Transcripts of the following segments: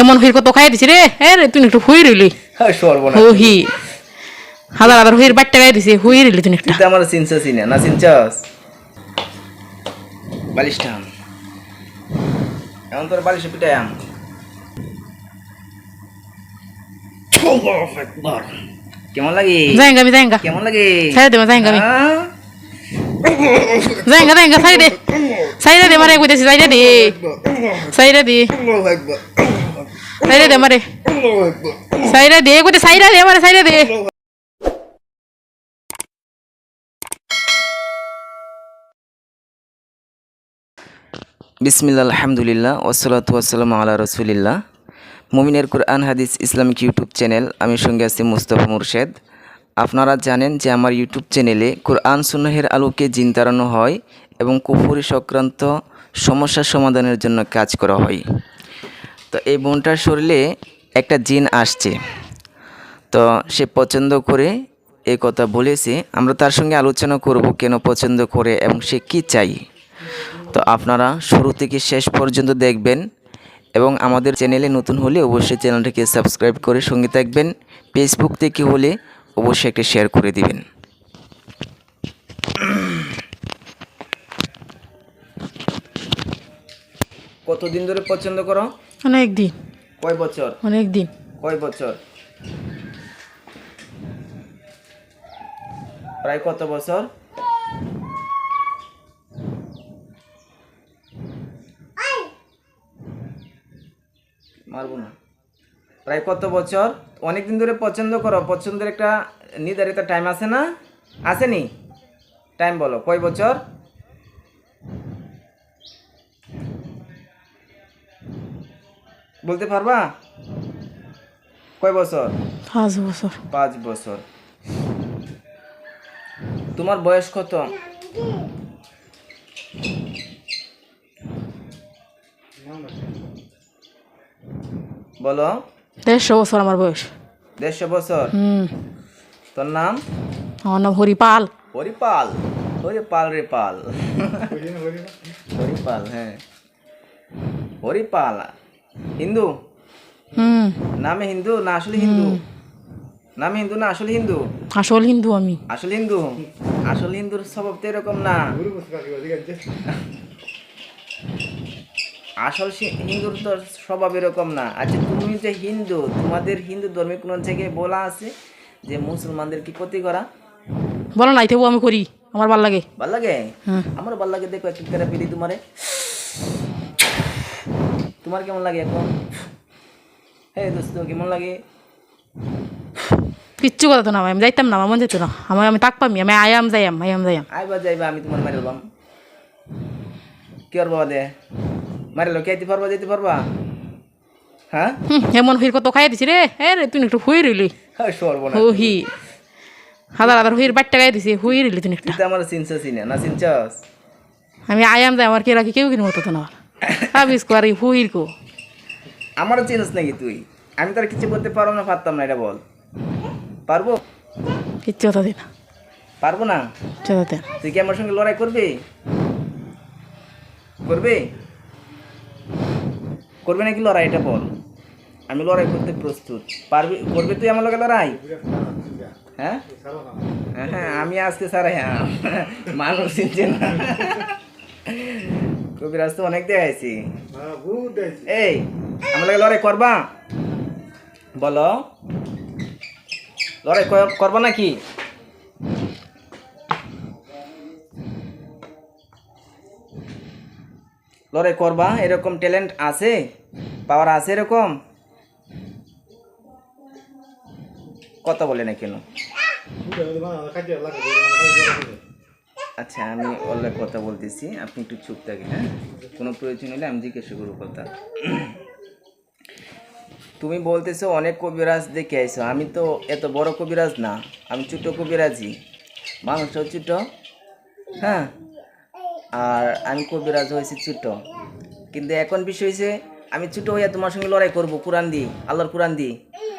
এমন হইর কত খাই দিছি রে? এ রে তুই একটু হুই রইলি। হ্যাঁ সর্বনা হুহি হাজার হাজার হুইর বাট্টা গাই দিছি হুই রইলি তুই একটা। আমার চিনছস না না চিনছস? বালিশটা। এখন তোর বালিশে পিটাই আম কেমন লাগে? যাইঙ্গা আমি যাইঙ্গা কেমন লাগে? সাইডে দে যাইঙ্গা আমি। হ্যাঁ? যাইঙ্গা যাইঙ্গা সাইডে সাইডে দে মারে কইতেছি সাইডে দে। সাইডে দে। সাইডে দে মারে সাইডে দে কইতে সাইডে দে মারে সাইডে দে। বিসমিল্লা আলহামদুলিল্লাহ ওসলাতু ওয়াসালাম আলা রসুলিল্লাহ। মুমিনের কুরআন, হাদিস, ইসলামিক ইউটিউব চ্যানেল, আমি সঙ্গে আছি মুস্তফা মুর্শেদ। আপনারা জানেন যে আমার ইউটিউব চ্যানেলে কোরআন সুন্নাহের আলোকে জিন তাড়ানো হয় এবং কুফুরি সংক্রান্ত সমস্যার সমাধানের জন্য কাজ করা হয়। তো এই বোনটার শরীরে একটা জিন আসছে। তো সে পছন্দ করে এই কথা বলেছে। আমরা তার সঙ্গে আলোচনা করব কেন পছন্দ করে এবং সে কি চাই তো আপনারা শুরু থেকে শেষ পর্যন্ত দেখবেন এবং আমাদের চ্যানেলে নতুন হলে অবশ্যই চ্যানেলটিকে সাবস্ক্রাইব করে সঙ্গে থাকবেন। ফেসবুক থেকে হলে অবশ্যই একটা শেয়ার করে দিবেন। কতদিন ধরে পছন্দ করো? অনেক দিন। কয় বছর? অনেক দিন। কয় বছর? প্রায় কত বছর? মারবো না। প্রায় কত বছর? অনেক দিন ধরে পছন্দ করো। পছন্দের একটা নির্ধারিত টাইম আছে না? আসেনি? টাইম বলো কয় বছর? বলতে পারবা? কয় বছর? পাঁচ বছর। পাঁচ বছর। তোমার বয়স কত? বলো। দেড়শো বছর আমার বয়স। দেড়শো বছর? হুম। তোর নাম? আমার নাম হরিপাল। হরিপাল? হরিপাল রে পাল। হরিপাল। হ্যাঁ। হরিপাল। হিন্দু? হুম। নামে হিন্দু না আসলে হিন্দু? নামে হিন্দু না আসলে হিন্দু? আসল হিন্দু আমি। আসল হিন্দু? আসল হিন্দুর স্বভাব তো এরকম না। আসল হিন্দুর তো স্বভাব এরকম না। আচ্ছা তুমি যে হিন্দু তোমাদের হিন্দু ধর্মে কোনো জায়গায় বলা আছে যে মুসলমানদের কি ক্ষতি করা? বলো নাই তবু আমি করি। আমার ভালো লাগে। ভালো লাগে? আমার ভালো লাগে দেখো একটু থেরাপি দিই তোমারে। তোমার কেমন লাগে এখন? হে দোস্ত কেমন লাগে? কিচ্ছু কথা তো না আমি যাইতাম না আমার মন যেত না। আমার আমি তাক পামি আমি আয়াম যাইয়াম আয়াম যাইয়াম আইবা যাইবা আমি তোমার মারি লবাম কি আর বাবা দে? মারি লো খাইতে পারবা যেতে পারবা? হ্যাঁ? এমন হইর কত খাই দিছি রে এ রে তুই একটু হুই রইলি হ্যাঁ সর্বনা হুহি। হাজার হাজার হুইর বাট্টা গাই দিছি হুই রইলি তুই একটা। আমার চিনছস না না চিনছস আমি আয়াম যাই আমার কে রাখি কেউ কিনে মতো না। আবিস কো আর হুইর কো। আমারও চিনস নাকি তুই? আমি তো আর কিছু করতে পারব না পারতাম না এটা বল। পারব? কিচ্ছু কথা দিন পারব না? কিচ্ছু কথা দিন তুই কি আমার সঙ্গে লড়াই করবি? করবে? করবে নাকি লড়াই এটা বল। আমি লড়াই করতে প্রস্তুত। পারবি করবি তুই আমার লগে লড়াই? হ্যাঁ? হ্যাঁ আমি আজকে স্যার হ্যাঁ। মানুষ চিনছে না। কবিরাজ তো অনেক দেখাইছি। এই আমার লড়াই করবা? বলো। লড়াই কর- করবা নাকি? লড়াই করবা? এরকম ট্যালেন্ট আছে? পাওয়ার আছে এরকম? কথা বলে না কেন? আচ্ছা আমি অল্প কথা বলতেছি। আপনি একটু চুপ থাকেন হ্যাঁ? কোনো প্রয়োজন হলে আমি জিজ্ঞাসা করব কথা। তুমি বলতেছো, অনেক কবিরাজ দেখে আইছো। আমি তো এত বড় কবিরাজ না, আমি ছোট কবিরাজি মানুষটাও ছোট হ্যাঁ? আর আমি কবিরাজ হয়েছি ছোট। কিন্তু এখন বিষয় হয়েছে আমি ছোট হইয়া তোমার সঙ্গে লড়াই করব, কোরআন দি আল্লাহর কোরআন দি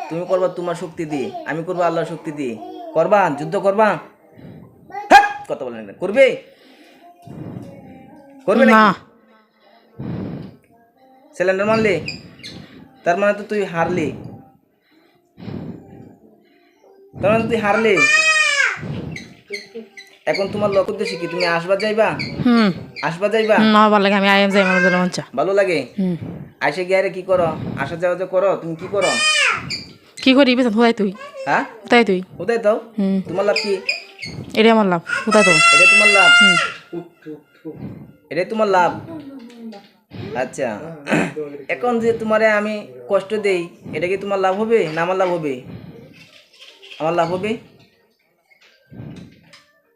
তুমি করবা তোমার শক্তি দি আমি করব আল্লাহর শক্তি দি করবা? যুদ্ধ করবা! কথা বলেন না। করবে? করবে না। সিলিন্ডার মারলে? তার মানে তো তুই হারলি। তার মানে তুই হারলি। এখন তোমার লক্ষ্য উদ্দেশ্য কি? তুমি আসবা যাইবা? হুম। আসবা যাইবা? না ভালো লাগে আমি আইএম যাই আমার মন চা ভালো লাগে? হুম। আইসে গিয়ে কি করো? আসা যাওয়া যে করো তুমি কি করো? কি করি কোথায় তুই। হ্যাঁ? তুই। কোথায় দাও হুম। তোমার লাভ কি? এটাই আমার লাভ। কোথায় তো এটা তোমার লাভ? হুম। এটাই তোমার লাভ? আচ্ছা। এখন যে তোমারে আমি কষ্ট দেই এটা কি তোমার লাভ হবে না আমার লাভ হবে? আমার লাভ হবে?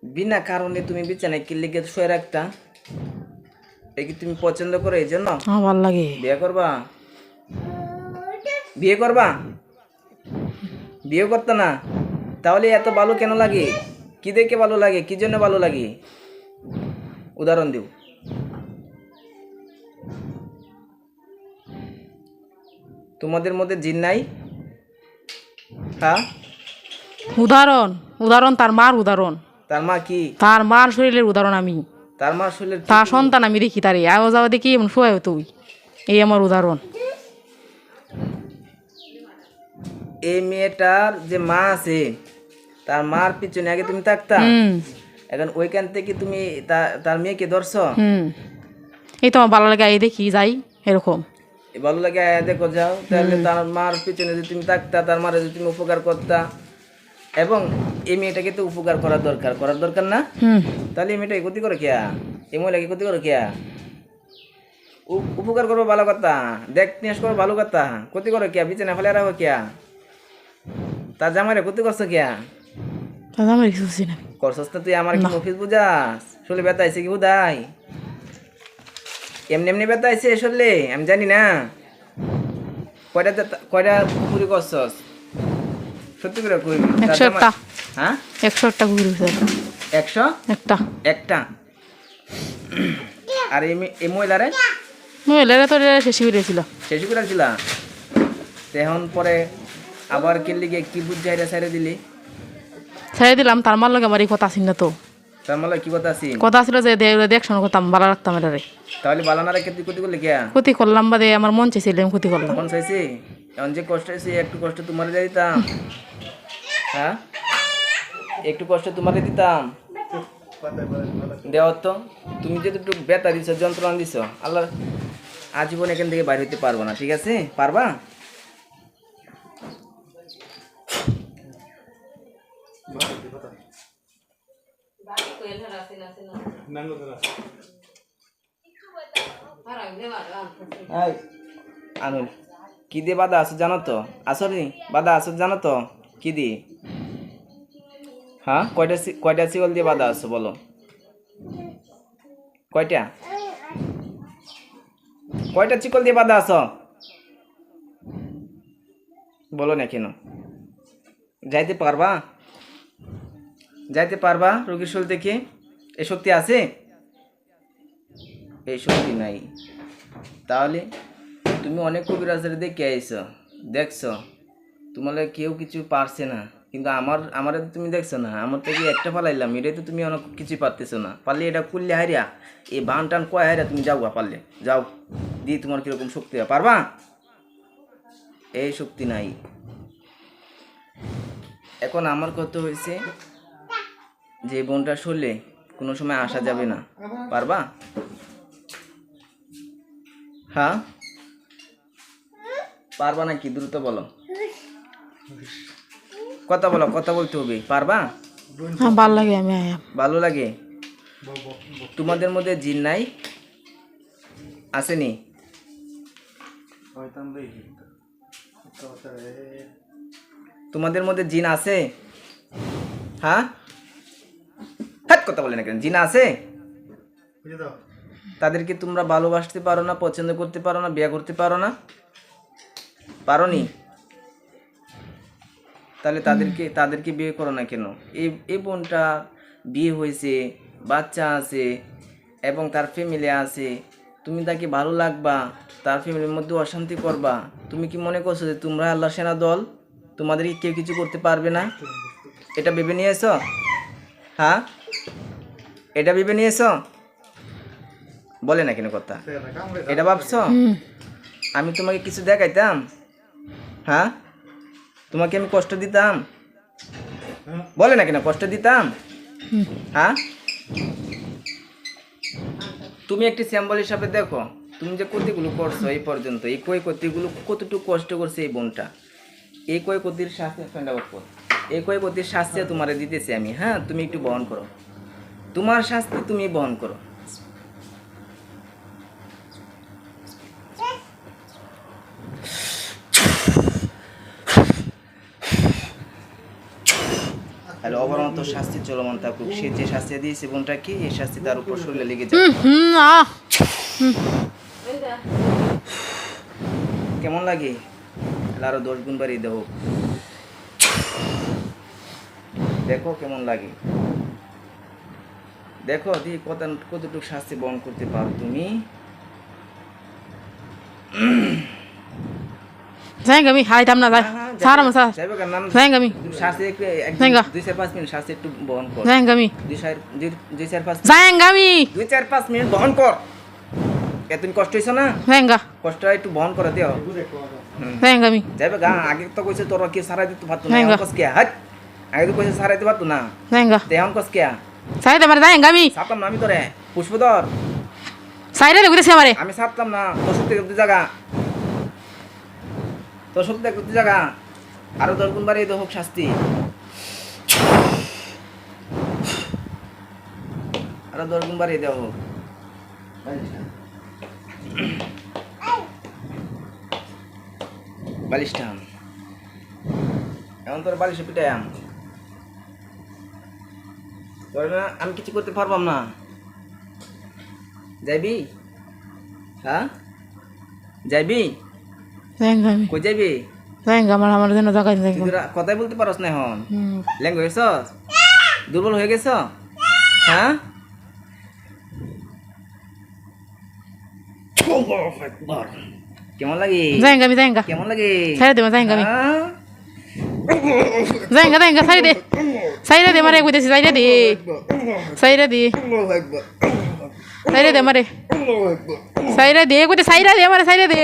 বিনা কারণে তুমি বিছানায় কিল্লে গিয়ে শুয়ে রাখতা? এটা কি তুমি পছন্দ করো এই জন্য? আমার ভালো লাগে। বিয়ে করবা? বিয়ে করবা? বিয়ে করতে না? তাহলে এত ভালো কেন লাগে? কি দেখে ভালো লাগে? কি জন্য ভালো লাগে? উদাহরণ দিও। তোমাদের মধ্যে জিন নাই? হ্যাঁ উদাহরণ উদাহরণ তার মার উদাহরণ। তার মা কি? তার মার শরীরের উদাহরণ আমি। তার মার শরীরের তার সন্তান আমি দেখি তারে। আও যাওয়া দেখি এমন শোয় তুই। এই আমার উদাহরণ। এই মেয়েটার যে মা আছে তার মার পিছনে আগে তুমি থাকতা। এখন ওইখান থেকে তুমি তার মেয়েকে ধরছ? এই তোমার ভালো লাগে এই দেখি যাই এরকম। ভালো লাগে দেখো যাও। তাহলে তার মার পিছনে যদি তুমি থাকতা তার মারে যদি তুমি উপকার করতা। এবং এই মেয়েটাকে তো উপকার করার দরকার করার দরকার না? তাহলে এই মেয়েটাকে ক্ষতি করে কেয়া এই মহিলাকে ক্ষতি করে কেয়া উপকার করব ভালো কথা দেখ নিয়ে করব ভালো কথা ক্ষতি করো কেয়া বিছানা ফেলে রাখো কেয়া তার জামাইরে ক্ষতি করছ কেয়া দাদা আমার কিছু করছস তুই আমার কি অফিস বুঝাস শুলে ব্যথা আইছে কি এমনি এমনি ব্যথা আইছে শুনলে আমি জানি না। কয়টা কয়টা পুকুরি করছস? সত্যি করে কইবি একশো একটা। হ্যাঁ? একশো একটা একশো? একটা। একটা? আর এই মহিলারে? মহিলারা তো শেষ করে ছিলা। এখন পরে আবার কিনলি গিয়ে কি বুঝাই রে সাইরে দিলি? ছেড়ে দিলাম তার মার লগে আমার এই কথা আসিন না তো। তার কি কথা কথা ছিল যে দেখশন করতাম ভালো রাখতাম এটারে। তাহলে রেখে তুই ক্ষতি করলি কে? ক্ষতি করলাম বাদে আমার মন ক্ষতি করলাম। চাইছি? এখন যে কষ্ট হয়েছে একটু কষ্ট তোমার দিতাম। হ্যাঁ? একটু কষ্ট তোমারে দিতাম। দেওয়ার তো তুমি যদি একটু ব্যথা দিছ যন্ত্রণা দিছ আল্লাহ আজীবন এখান থেকে বাইর হইতে পারব না ঠিক আছে? পারবা এই, আনুল কি দিয়ে বাধা আছো জানো তো? আসরি বাধা আছো জানো তো? কি দিয়ে? হ্যাঁ কয়টা কয়টা সিগল দিয়ে বাধা আছো বলো? কয়টা? কয়টা চিকল দিয়ে বাধা আছো? বলো না কেন। যাইতে পারবা? যাইতে পারবা? রোগীর শরীর থেকে এই শক্তি আছে? এই শক্তি নাই। তাহলে তুমি অনেক কবিরাজের দেখে আইছো, দেখছ। তোমার কেউ কিছু পারছে না। কিন্তু আমার আমার তুমি দেখছ না। আমার থেকে একটা ফালাইলাম এটাই তো তুমি অনেক কিছুই পারতেছো না। পারলে এটা করলে হারিয়া এই বান টান কয় হারিয়া তুমি যাও পারলে। যাও, দিয়ে তোমার কীরকম শক্তি। পারবা? এই শক্তি নাই। এখন আমার কত হয়েছে যে বোনটা সরলে কোনো সময় আসা যাবে না। পারবা? হ্যাঁ? পারবা নাকি? দ্রুত বলো। কথা বলো কথা বলতে হবে। পারবা? হ্যাঁ ভালো লাগে আমি ভালো লাগে? তোমাদের মধ্যে জিন নাই? আসেনি? তোমাদের মধ্যে জিন আছে? হ্যাঁ? হাট কথা বলে না কেন? জিন আছে? তাদেরকে তোমরা ভালোবাসতে পারো না পছন্দ করতে পারো না বিয়ে করতে পারো না। পারো নি তাহলে তাদেরকে তাদেরকে বিয়ে করো না কেন? এই এই বোনটা বিয়ে হয়েছে বাচ্চা আছে এবং তার ফ্যামিলি আছে। তুমি তাকে ভালো লাগবা তার ফ্যামিলির মধ্যে অশান্তি করবা। তুমি কি মনে করছ যে তোমরা আল্লাহ সেনা দল? তোমাদেরকে কেউ কিছু করতে পারবে না? এটা ভেবে নিয়ে এসো হ্যাঁ? এটা ভেবে নিয়ে এসো বলে না কেন কথা? এটা ভাবছ? আমি তোমাকে কিছু দেখাইতাম? হ্যাঁ? তোমাকে আমি কষ্ট দিতাম? বলে না কেন, কষ্ট দিতাম? হ্যাঁ? তুমি একটি স্যাম্বল হিসাবে দেখো, তুমি যে ক্ষতিগুলো করছ এই পর্যন্ত, এই কই ক্ষতিগুলো, কতটুকু কষ্ট করছে এই বোনটা? এই কয় ক্ষতির শাস্তি এই কয় ক্ষতির শাস্তি তোমার দিতেছি আমি হ্যাঁ? তুমি একটু বহন করো। তোমার শাস্তি তুমি বহন করো। তাহলে অবরন্ত শাস্তি চলমান থাকুক। সে যে শাস্তি দিয়েছে বোনটা কি এই শাস্তি তার উপর শরীরে লেগে কেমন লাগে? আরও দশ গুণ বাড়িয়ে দেবো। দেখো কেমন লাগে। দেখো দি কত কতটুকু শাস্তি বহন করতে পারো তুমি? যাই আমি হাইতাম না যাই সারা মশা যাইবে নাম- যাই আমি। শাস্তি একটু এক- দুই চার পাঁচ মিনিট শাস্তি একটু বহন কর। আমি। দুই চার দুই- দুই চার পাঁচ যাই আমি। দুই চার পাঁচ মিনিট বহন কর। এ তুমি কষ্ট হয়েছ না? যাই কষ্টটা একটু বহন করে দিও। যাই আমি। যাইবে গা আগে তো কইছে তোর কি সারাই দিতে পারতো না? কস কে হাট। আগে তো কইছে সারাই দিতে পারতো না? যাই তে এখন কস কে সাইড আমার যাই আমি সাপতাম না আমি তোরে পুষ্পধর দেখতেছি আমারে। আমি সাপতাম না তোর সত্যি করতে জায়গা তোর সত্যি করতে জায়গা আরও দশ গুণ বাড়িয়ে হোক শাস্তি। আরও দশ গুণ বাড়িয়ে দেওয়া হোক। বালিশটা এখন তোর বালিশে পিটাই আম। তোর না আমি কিছু করতে পারবাম না। যাইবি? হ্যাঁ? যাইবি? কই যাইবি? যাই আমার আমার জন্য জায়গা যাই কথাই বলতে পারস না এখন। হুম। ল্যাঙ্গ হয়েছ? দুর্বল হয়ে গেছ? হ্যাঁ? কেমন লাগে? যাই আমি যাই কেমন লাগে? সাইডে দে যাই আমি হ্যাঁ? যাই যাই সাইডে সাইডে দে মারে কইতেছি সাইডে দে সাইডে দে সাইডে দে মারে সাইডে দে কইতে সাইডে দে মারে সাইডে দে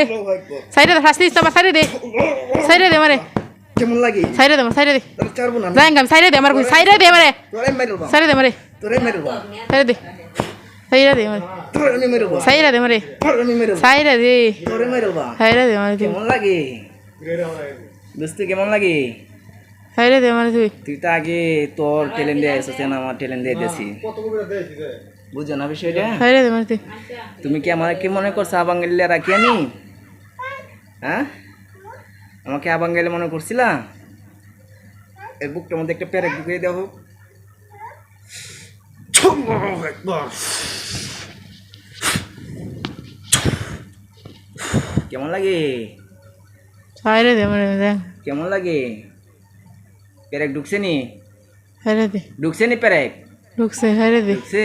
সাইডে দে শাস্তি দিতে সাইডে দে সাইডে দে মারে কেমন লাগে সাইডে দে সাইডে দে আমি সাইডে দে মারে কই সাইডে দে মারে সাইডে দে মারে সাইডে দে সাইডে দে মারে সাইডে দে মারে সাইডে দে সাইডে দে মারে কেমন লাগে দোস্ত কেমন লাগে সাইডে দে মারে তুই। তুই তো আগে তোর ট্যালেন্ট দিয়ে এসেছে না আমার ট্যালেন্ট দিয়ে দিয়েছি। বুঝছ না বিষয়টা? সাইডে দে মারে তুই। তুমি কি আমার কি মনে করছ আবাঙ্গালিলে রাখি আমি হ্যাঁ? আমাকে আবাঙ্গালি মনে করছিলা? এর বুকটার মধ্যে একটা প্যারেক ঢুকিয়ে দেওয়া হোক কেমন লাগে? যাই কেমন লাগে? প্যারেক ঢুকছে নি? সাইডে দে। ঢুকছে নি প্যারেক ঢুকছে সাইডে দে। ঢুকছে?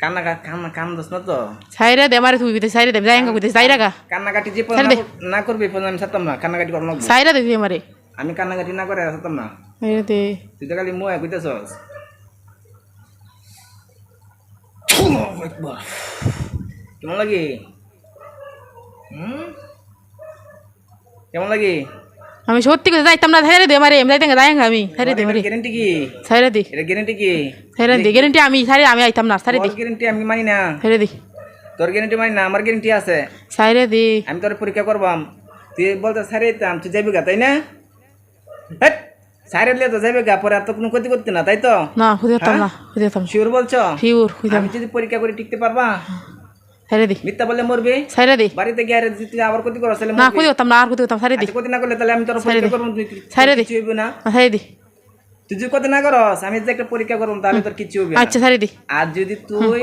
কান্না কান্না কান দোস না তো? সাইডে দে মারে তুই কইতে সাইডে দে যাই কইতে সাইডে গা। কান্নাকাটি যে ছেড়ে দে। না করবি পর্যন্ত আমি ছাড়তাম না। কান্নাকাটি করব না সাইডে দে তুই মারে আমি কান্নাকাটি না করে ছাড়তাম না। সাইডে দে। তুই তো খালি মুয়ে কইতেছস। কেমন লাগে? হুম? কেমন লাগে? আমি সত্যি করে যাইতাম না সাইডে দে মারে আমি যাইতাম যাই আমি সাইডে দে মারে। গ্যারেন্টি কি? সাইডে দে। এটা গ্যারেন্টি কি? সাইডে দে গ্যারেন্টি আমি সাইডে আমি আইতাম না সাইডে দে। গ্যারেন্টি আমি মানি না। সাইডে দে। তোর গ্যারেন্টি মানি না আমার গ্যারেন্টি আছে। সাইডে দে। আমি তোর পরীক্ষা করবাম। তুই বলতে সারে দিতাম তুই যাবি গা তাই না? হেট সারে দিলে তো যাবে গা পরে আর তো কোনো ক্ষতি করতে না তাই তো? না খুঁজতাম না খুঁজতাম শিওর বলছো? খুঁজতাম আমি যদি পরীক্ষা করে টিকতে পারবা? দে মিথ্যা বললে মরবে? দে বাড়িতে গিয়ে তুই আবার ক্ষতি করো তাহলে না মরবি। খুঁজতাম না আর খুঁজতাম সাইডে দে আচ্ছা, ক্ষতি না করলে তাহলে আমি তোর পরীক্ষা করব তুই সাইরে দে। না। দে। তুই যদি ক্ষতি না করস আমি যদি একটা পরীক্ষা করব তাহলে তোর কিছু হবে না। আচ্ছা সাইডে দে। আর যদি তুই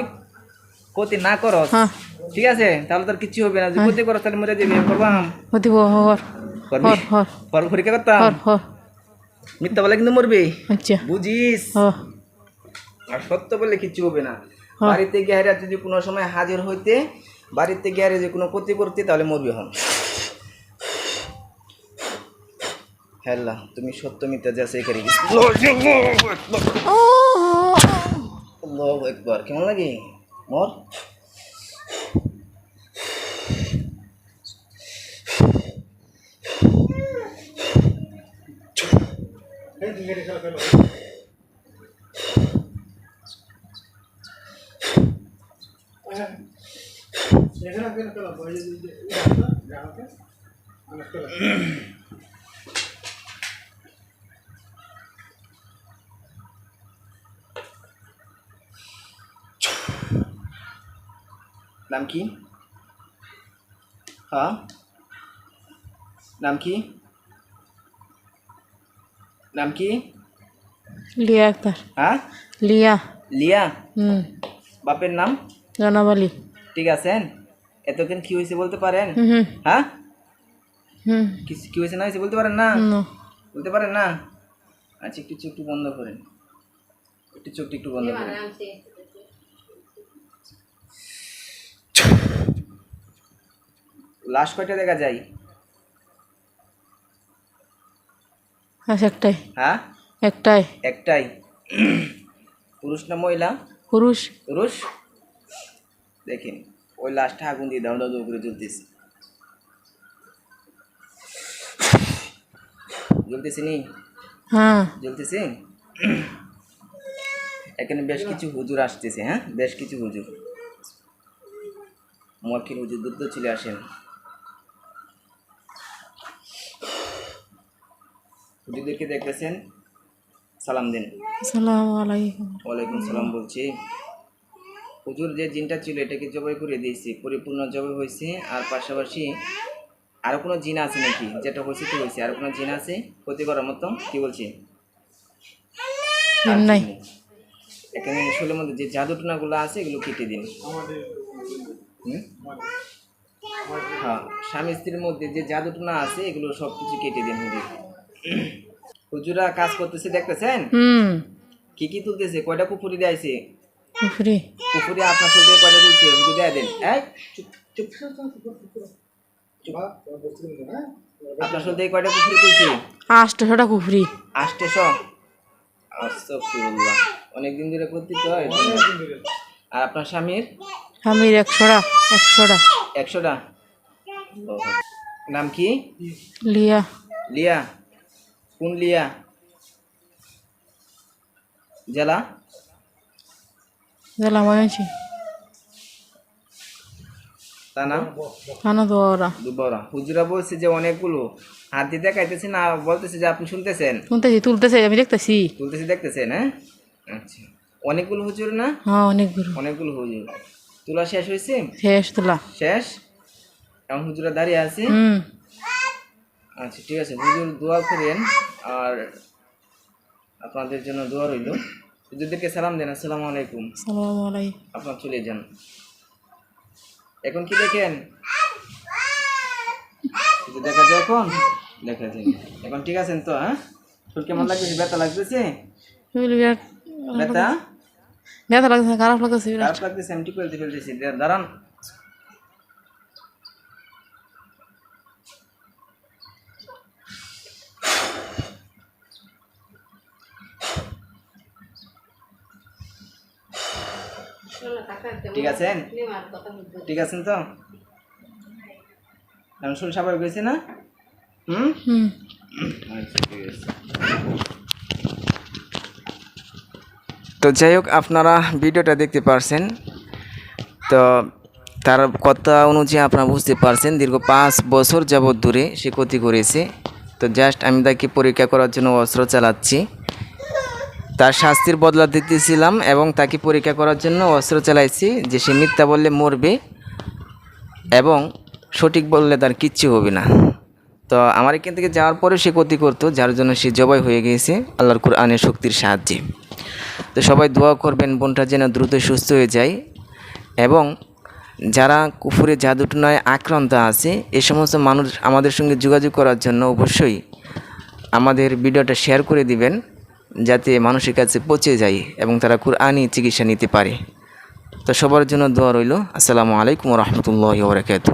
ক্ষতি না করস হ্যাঁ। ঠিক আছে? তাহলে তোর কিছু হবে না। যদি ক্ষতি করস তাহলে মরে যাবি করবাম। হতি হর হর হর পর পরীক্ষা করতাম? হর হর মিথ্যা বলে কিন্তু মরবি। আচ্ছা। বুঝিস? আর সত্য বলে কিছু হবে না। হ্যাঁ। হ্যাঁ। বাড়িতে গিয়ে যদি কোনো সময় হাজির হইতে বাড়িতে গিয়ে যদি কোনো ক্ষতি করতে তাহলে মরবি হন হ্যাঁ তুমি সত্য মিথ্যা যা সেই করে একবার কেমন লাগে? মর। Thank you. নাম কি হ্যাঁ নাম কি নাম কি লিয়া আক্তার হ্যাঁ লিয়া লিয়া হুম। বাপের নাম? জনাবালি ঠিক আছেন? এতক্ষণ কি হয়েছে বলতে পারেন? হ্যাঁ? কি হয়েছে না হয়েছে বলতে পারেন না? বলতে পারেন না? আচ্ছা একটু চোখ একটু বন্ধ করেন। একটু চোখটি একটু বন্ধ করেন। লাস্ট কয়টা দেখা যায়? একটাই। হ্যাঁ? একটাই। একটাই। পুরুষ না মহিলা? পুরুষ। পুরুষ? দেখেন। ওই লাস্টটা আগুন দিয়ে দাও দাও করে জ্বলতেছে। জ্বলতেছে নি? হ্যাঁ। জ্বলতেছে? এখানে বেশ কিছু হুজুর আসতেছে হ্যাঁ? বেশ কিছু হুজুর। মক্কের হুজুর দ্রুত চলে আসেন। হুজুরদেরকে দেখতেছেন? সালাম দিন। আসসালামু আলাইকুম। ওয়ালাইকুম সালাম বলছি। হুজুর যে জিনটা ছিল এটাকে জবাই করে দিয়েছি। পরিপূর্ণ জবাই হয়েছে আর পাশাপাশি আর কোনো জিন আছে নাকি? যেটা হয়েছে তো হয়েছে? আর কোনো জিন আছে? ক্ষতি করার মতো? কি বলছি? নাই। এখানে শোলের মধ্যে যে জাদুটনাগুলো আছে এগুলো কেটে দিন। হ্যাঁ স্বামী স্ত্রীর মধ্যে যে জাদুটনা আছে এগুলো সব কিছু কেটে দিন হুজুর। হুজুরা কাজ করতেছে দেখতেছেন? কি কি তুলতেছে? কয়টা কুপুরি দেয়ছে পুকুরি। কুকুরে আপনার সাথে কয়টা তুলছে হুজুর দেয় দেন। এই চুপ চুপ। আপনার সাথে কয়টা কুকুরি তুলছে? আটশোটা পুকুরি। আষ্টশো? আস্তফিরুল্লাহ অনেকদিন ধরে করতে তো হয়। আর আপনার স্বামীর? স্বামীর একশোটা একশোটা। একশোটা? নাম কি? লিয়া। লিয়া। কোন লিয়া? জেলা? জেলা থানা দোয়ারা দুবরা হুজুরা বলছে যে অনেকগুলো হাত দিয়ে দেখাইতেছে না বলতেছে যে আপনি শুনতেছেন? শুনতেছি তুলতেছে আমি দেখতেছি। তুলতেছে দেখতেছেন হ্যাঁ? আচ্ছা। অনেকগুলো হুজুর না? হ্যাঁ অনেকগুলো। অনেকগুলো হুজুর। তোলা শেষ হয়েছে? শেষ তোলা। শেষ? এখন হুজুরা দাঁড়িয়ে আছে? হুম। আচ্ছা ঠিক আছে হুজুর দোয়া করেন আর আপনাদের জন্য দোয়া রইল। হুজুরদেরকে সালাম দেন আসসালামু আলাইকুম। আসসালামু আলাইকুম। আপনার চলে যান। এখন কি দেখেন? দেখা যায় এখন? দেখা যায় এখন ঠিক আছেন তো হ্যাঁ? শরীর কেমন লাগতেছে? ব্যথা লাগতেছে? ব্যথা ব্যথা? লাগতেছে খারাপ লাগতেছে খারাপ লাগতেছে আমি ঠিক বলতে ফেলতেছি। দাঁড়ান। ঠিক আছেন? ঠিক আছেন তো? শরীর স্বাভাবিক হয়েছে না? হুম? হুম। আচ্ছা ঠিক আছে। তো যাই হোক আপনারা ভিডিওটা দেখতে পারছেন। তো তার কথা অনুযায়ী আপনারা বুঝতে পারছেন দীর্ঘ পাঁচ বছর যাবৎ দূরে সে ক্ষতি করেছে। তো জাস্ট আমি তাকে পরীক্ষা করার জন্য অস্ত্র চালাচ্ছি। তার শাস্তির বদলা দিতেছিলাম এবং তাকে পরীক্ষা করার জন্য অস্ত্র চালাইছি যে সে মিথ্যা বললে মরবে এবং সঠিক বললে তার কিচ্ছু হবে না। তো আমার এখান থেকে যাওয়ার পরে সে ক্ষতি করতো, যার জন্য সে জবাই হয়ে গিয়েছে আল্লাহর কোরআনের শক্তির সাহায্যে। তো সবাই দোয়া করবেন, বোনটা যেন দ্রুত সুস্থ হয়ে যায় এবং যারা কুফুরে জাদুটনায় আক্রান্ত আছে, এ সমস্ত মানুষ আমাদের সঙ্গে যোগাযোগ করার জন্য অবশ্যই আমাদের ভিডিওটা শেয়ার করে দিবেন। যাতে মানুষের কাছে পৌঁছে যায় এবং তারা কোরআনই চিকিৎসা নিতে পারে। তো সবার জন্য দোয়া রইল। আসসালামু আলাইকুম রহমতুল্লাহ বরকাত